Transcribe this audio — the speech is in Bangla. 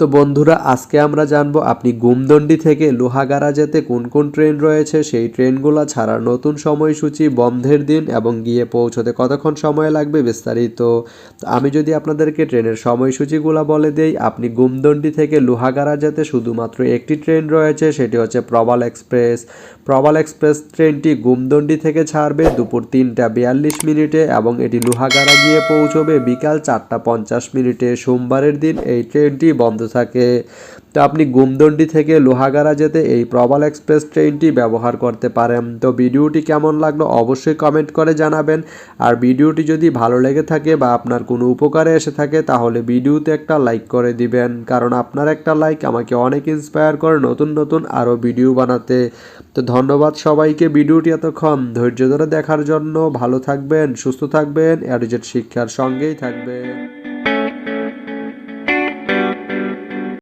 তো বন্ধুরা, আজকে আমরা জানব আপনি গুমদন্ডি থেকে লোহাগাড়া যেতে কোন কোন ট্রেন রয়েছে, সেই ট্রেনগুলো ছাড়ার নতুন সময়সূচি, বন্ধের দিন এবং গিয়ে পৌঁছতে কতক্ষণ সময় লাগবে বিস্তারিত। আমি যদি আপনাদেরকে ট্রেনের সময়সূচিগুলো বলে দেই, আপনি গুমদন্ডি থেকে লোহাগাড়া যেতে শুধুমাত্র একটি ট্রেন রয়েছে, সেটি হচ্ছে প্রবাল এক্সপ্রেস। প্রবাল এক্সপ্রেস ট্রেনটি গুমদন্ডি থেকে ছাড়বে দুপুর তিনটা বিয়াল্লিশ মিনিটে এবং এটি লোহাগাড়া গিয়ে পৌঁছবে বিকাল চারটা পঞ্চাশ মিনিটে। সোমবারের দিন এই ট্রেনটি বন্ধ থাকে। তো আপনি গুমদন্ডি থেকে লোহাগাড়া যেতে এই প্রবাল এক্সপ্রেস ট্রেনটি ব্যবহার করতে পারেন। তো ভিডিওটি কেমন লাগল অবশ্যই কমেন্ট করে জানাবেন। আর ভিডিওটি যদি ভালো লেগে থাকে বা আপনার কোনো উপকারে এসে থাকে, তাহলে ভিডিওতে একটা লাইক করে দিবেন। কারণ আপনার একটা লাইক আমাকে অনেক ইন্সপায়ার করে নতুন নতুন আরও ভিডিও বানাতে। তো ধন্যবাদ সবাইকে ভিডিওটি এতক্ষণ ধৈর্য ধরে দেখার জন্য। ভালো থাকবেন, সুস্থ থাকবেন অ্যাডিজেট শিক্ষার সঙ্গেই থাকবেন।